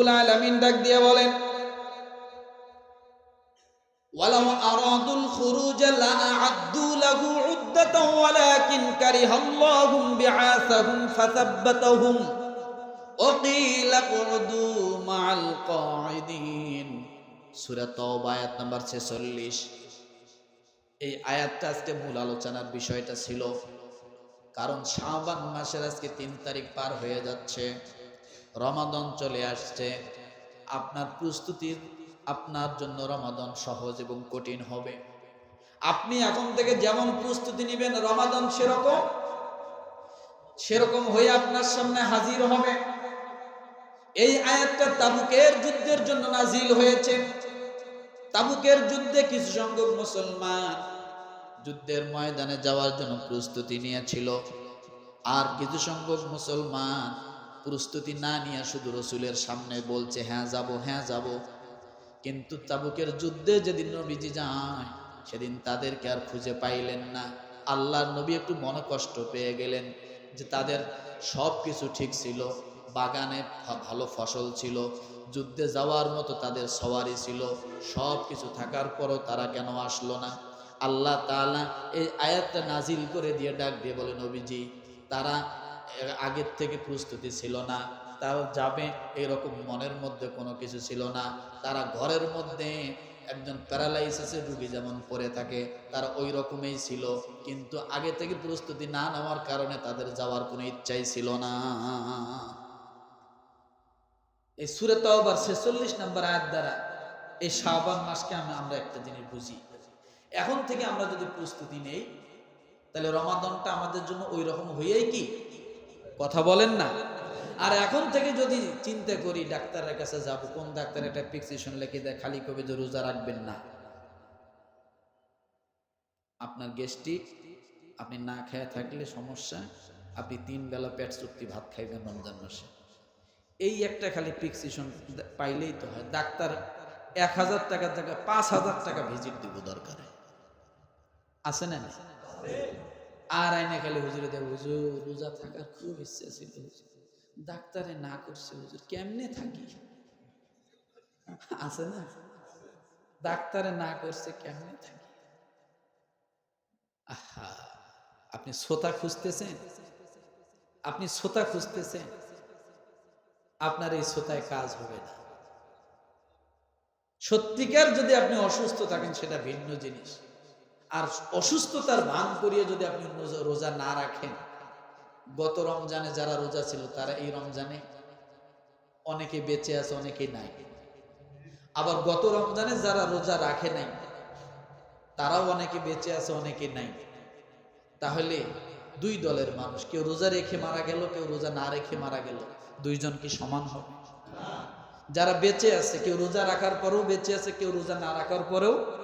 রব্বুল আলামিন ডাক দিয়ে বলেন ولو أرادوا الخروج لأعدوا له عدة ولكن كره الله بعاثهم فثبتهم وقيل اقعدوا مع القاعدين সূরা তওবা আয়াত নাম্বার 46 এই আয়াতটা আজকে মূল আলোচনার বিষয়টা ছিল কারণ শাবান মাসের আজকে তিন তারিখ পার হয়ে যাচ্ছে রমাদন চলে আসছে। আপনার প্রস্তুতির আপনার জন্য রমাদন সহজ এবং কঠিন হবে। আপনি এখন থেকে যেমন প্রস্তুতি নেবেন, রমাদন সেরকম সেরকম হয়ে আপনার সামনে হাজির হবে। এই আয়াতটা তাবুকের যুদ্ধের জন্য নাজিল হয়েছে। তাবুকের যুদ্ধে কিছু সংখ্যক মুসলমান যুদ্ধের ময়দানে যাওয়ার জন্য প্রস্তুতি নিয়েছিল। আর কিছু সংখ্যক মুসলমান প্রস্তুতি না নিয়ে শুধু রসুলের সামনে বলছে হ্যাঁ যাব হ্যাঁ যাব। কিন্তু তাবুকের যুদ্ধে যেদিন নবীজি যায়, সেদিন তাদেরকে আর খুঁজে পাইলেন না। আল্লাহর নবী একটু মনে কষ্ট পেয়ে গেলেন যে তাদের সব কিছু ঠিক ছিল, বাগানে ভালো ফসল ছিল, যুদ্ধে যাওয়ার মতো তাদের সওয়ারি ছিল সব কিছু থাকার পরও তারা কেন আসলো না? আল্লাহ তাআলা এই আয়াতটা নাজিল করে দিয়ে ডাক দিয়ে বলে, নবীজি, তারা আগের থেকে প্রস্তুতি ছিল না। তারা যাবে এরকম মনের মধ্যে কোনো কিছু ছিল না। তারা ঘরের মধ্যে একজন প্যারালাইসিসের রুগী যেমন পড়ে থাকে, তারা ওই রকমই ছিল। কিন্তু আগে থেকে প্রস্তুতি না নেওয়ার কারণে তাদের যাওয়ার কোনো ইচ্ছাই ছিল না। এই সুরে তওবার ছেচল্লিশ নম্বর আয়াত দ্বারা এই শাবান মাসকে আমরা আমরা একটা জিনিস বুঝি। এখন থেকে আমরা যদি প্রস্তুতি নেই, তাহলে রমাদনটা আমাদের জন্য ওই রকম হয়েই কি? কথা বলেন না। আর এখন থেকে যদি চিন্তা করি, ডাক্তারের কাছে যাব, কোন ডাক্তার একটা প্রেসক্রিপশন লিখে দেয়, খালি কবে যে রোজা রাখবেন না। আপনার গ্যাস্ট্রিক আপনি না খেয়ে থাকলে সমস্যা, আপনি তিন বেলা পেট চুক্তি ভাত খাইবেন রমজান মাসে। এই একটা খালি প্রেসক্রিপশন পাইলেই তো হয়। ডাক্তার এক হাজার টাকার জায়গায় পাঁচ হাজার টাকা ভিজিট দিব দরকারে। আছে না? আর আইনে খালি হুজুরে দেয়, হুজুর, রোজা থাকার খুব ইচ্ছা ছিল হুজুর। ডাক্তারে না করছে হুজুর, কেমনে থাকি? আছে না? ডাক্তারে না করছে, কেমনে থাকি? আহা, আপনি শ্রোতা খুঁজতেছেন? আপনি শ্রোতা খুঁজতেছেন? আপনার এই শ্রোতায় কাজ হবে না। সত্যিকার যদি আপনি অসুস্থ থাকেন, সেটা ভিন্ন জিনিস। আর অসুস্থতার ভান করিয়ে যদি আপনি রোজা- না রাখেন, গত রমজানে যারা রোজা ছিল, তারা এই রমজানে অনেকে বেঁচে আছে, অনেকে নাই। আবার গত রমজানে যারা রোজা রাখে নাই, তারাও অনেকে বেঁচে আছে, অনেকে নাই। তাহলে দুই দলের মানুষ, কেউ রোজা রেখে মারা গেল, কেউ রোজা না রেখে মারা গেল, দুইজন কি সমান হবে? যারা বেঁচে আছে, কেউ রোজা রাখার পরেও বেঁচে আছে, কেউ রোজা না রাখার পরেও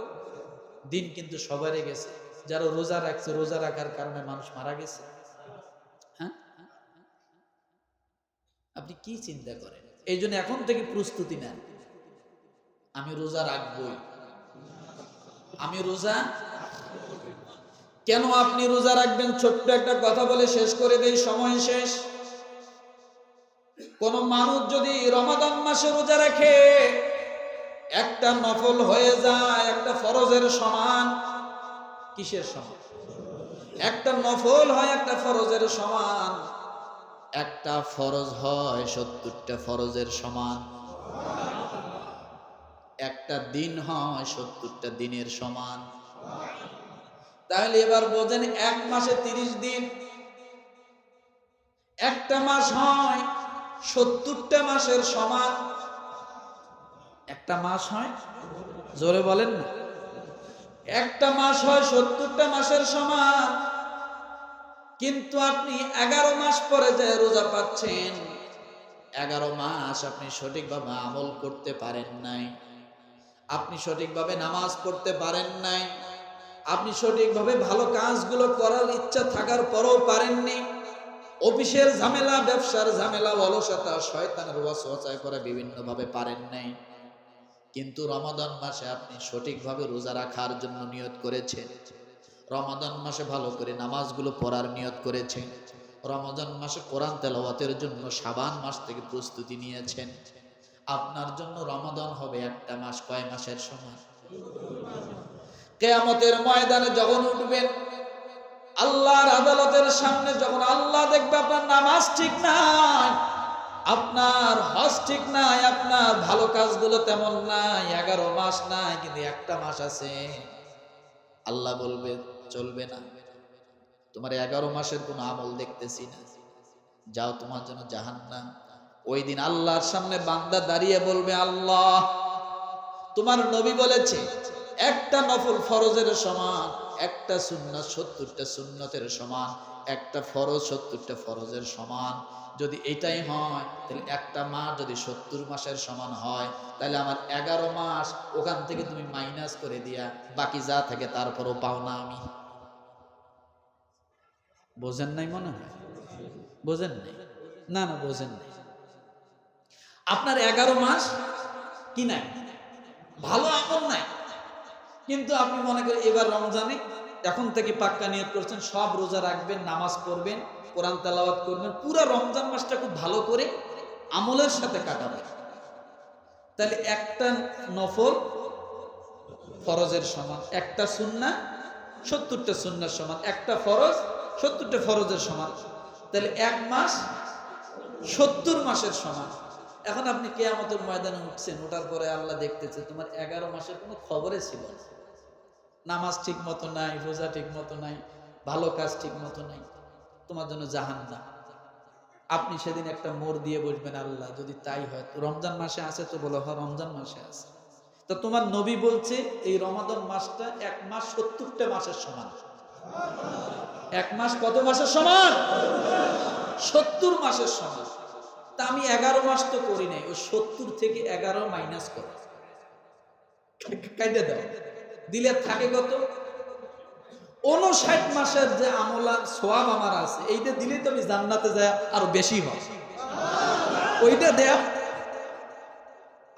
দিন কিন্তু সবারই গেছে। যারা রোজা রাখছে, রোজা রাখার কারণে মানুষ মারা গেছে। হ্যাঁ? আপনি কি চিন্তা করেন? এই জন্য এখন থেকে প্রস্তুতি নেন। আমি রোজা রাখবই। আমি রোজা কেন আপনি রোজা রাখবেন? ছোট্ট একটা কথা বলে শেষ করে দেই, সময় শেষ। কোন মানুষ যদি রমাদান মাসে রোজা রাখে একটা নফল হয়ে যায়, একটা ফরজের সমান। কিসের সমান? একটা নফল হয়, একটা ফরজের সমান। একটা ফরজ হয়, সত্তরটা ফরজের সমান। একটা দিন হয়, সত্তরটা দিনের সমান। তাহলে এবার বোঝেন, এক মাসে তিরিশ দিন। একটা মাস হয়, সত্তরটা মাসের সমান। একটা মাস হয়? জোরে বলেন না। একটা মাস হয় সত্তরটা মাসের সমান। কিন্তু আপনি এগারো মাস পরে যে রোজা পাচ্ছেন, এগারো মাস আপনি সঠিকভাবে আমল করতে পারেন নাই। আপনি সঠিকভাবে নামাজ পড়তে পারেন নাই। আপনি সঠিকভাবে ভালো কাজগুলো করার ইচ্ছা থাকার পরেও পারেননি। অফিসের ঝামেলা, ব্যবসার ঝামেলা, অলসতা, শয়তানের ওয়াসওয়াসায় করে বিভিন্নভাবে পারেন নাই। কিন্তু রমাদান মাসে আপনি সঠিকভাবে রোজা রাখার জন্য নিয়ত করেছেন। রমাদান মাসে ভালো করে নামাজগুলো পড়ার নিয়ত করেছেন। রমাদান মাসে কোরআন তেলাওয়াতের জন্য সাবান মাস থেকে প্রস্তুতি নিয়েছেন। আপনার জন্য রমাদান হবে একটা মাস কয় মাসের সময় কেয়ামতের ময়দানে যখন উঠবেন, আল্লাহর আদালতের সামনে যখন আল্লাহ দেখবে আপনার নামাজ ঠিক নাই আপনার হজ ঠিক নাই, আপনার ভালো কাজগুলো তেমন নাই, এগারো মাস নাই, কিন্তু একটা মাস আছে। আল্লাহ বলবে, চলবে না। তোমার এগারো মাসের কোনো আমল দেখতেছি না। যাও তোমার জন্য জাহান্নাম। ওই দিন আল্লাহর সামনে বান্দা দাঁড়িয়ে বলবে, আল্লাহ, তোমার নবী বলেছে, একটা নফল ফরজের সমান, একটা সুন্নাত সত্তরটা সুন্নতের সমান একটা ফরজ, সত্তরটা ফরজের সমান। যদি এটাই হয়, তাহলে একটা মাস যদি সত্তর মাসের সমান হয়, তাহলে আমার এগারো মাস ওখান থেকে তুমি মাইনাস করে দিয়া, বাকি যা থাকে তারপরও পাও না আমি। বোঝেন নাই মনে হয়? বোঝেন নাই? না না, বোঝেন নাই। আপনার এগারো মাস কি নাই? ভালো আমল নাই। কিন্তু আপনি মনে করেন এবার রমজানে এখন থেকে পাক্কা নিয়ত করছেন, সব রোজা রাখবেন, নামাজ পড়বেন, কোরআন তেলাওয়াত করবেন, পুরো রমজান মাসটা খুব ভালো করে আমলের সাথে কাটাবেন। তাহলে একটা নফল ফরজের সমান, একটা সুন্না সত্তরটা সুন্নার সমান, একটা ফরজ সত্তরটা ফরজের সমান। তাহলে এক মাস সত্তর মাসের সমান। এখন আপনি কেয়ামতের ময়দানে উঠছেন, ওঠার পরে আল্লাহ দেখতেছে, তোমার এগারো মাসের কোনো খবরে ছিল না। নামাজ ঠিক মতো নাই, রোজা ঠিক মতো নাই, ভালো কাজ ঠিক মতো নাই, তোমার জন্য জাহান না আপনি সেদিন একটা মোড় দিয়ে বসবেন, আল্লাহ, যদি তাই হয়, তো রমজান মাসে আছে তো বলো, হয়, রমজান মাসে আছে। তো তোমার নবী বলছে, এই রমাদান মাসটা এক মাস সত্তরটা মাসের সমান। এক মাস কত মাসের সমান? সত্তর মাসের সমান। তা আমি এগারো মাস তো করি নাই, ওই সত্তর থেকে এগারো মাইনাস করো। কাইটে দাও। দিলে থাকে কত? উনষাট মাসের যে আমলা, সোয়াব আমার আছে, এইটা দিলে তো আমি জান্নাতে যায় আরও বেশি হয়। ওইটা দেয়া।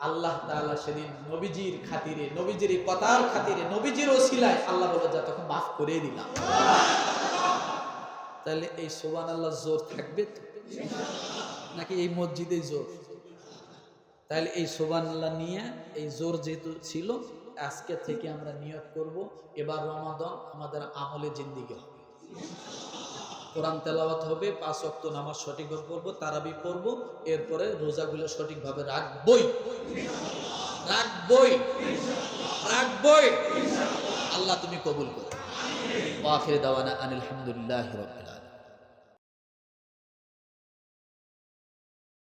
আল্লাহ তাআলা সেদিন নবীজির খাতিরে, নবীজির কথার খাতিরে, নবীজির ওসিলায় আল্লাহ বলে, যা তখন মাফ করে দিলাম। তাহলে এই সোবান আল্লাহ জোর থাকবে নাকি এই মসজিদে জোর? তাহলে এই সোবান আল্লাহ নিয়ে এই জোর যেহেতু ছিল আজকে থেকে আমরা নিয়োগ করব। এবার রমাদান আমাদের আমলে জিন্দিগি হবে। কোরআন তেলাওয়াত হবে, পাঁচ অক্ত নামাজ সঠিকভাবে পড়ব, তারাবি পড়ব, এরপরে রোজাগুলো সঠিকভাবে রাখবই। রাখবই। রাখবই। আল্লাহ তুমি কবুল করো। ওয়াখির দাওয়ানা আনিল হামদুলিল্লাহ রাব্বিল আলামিন।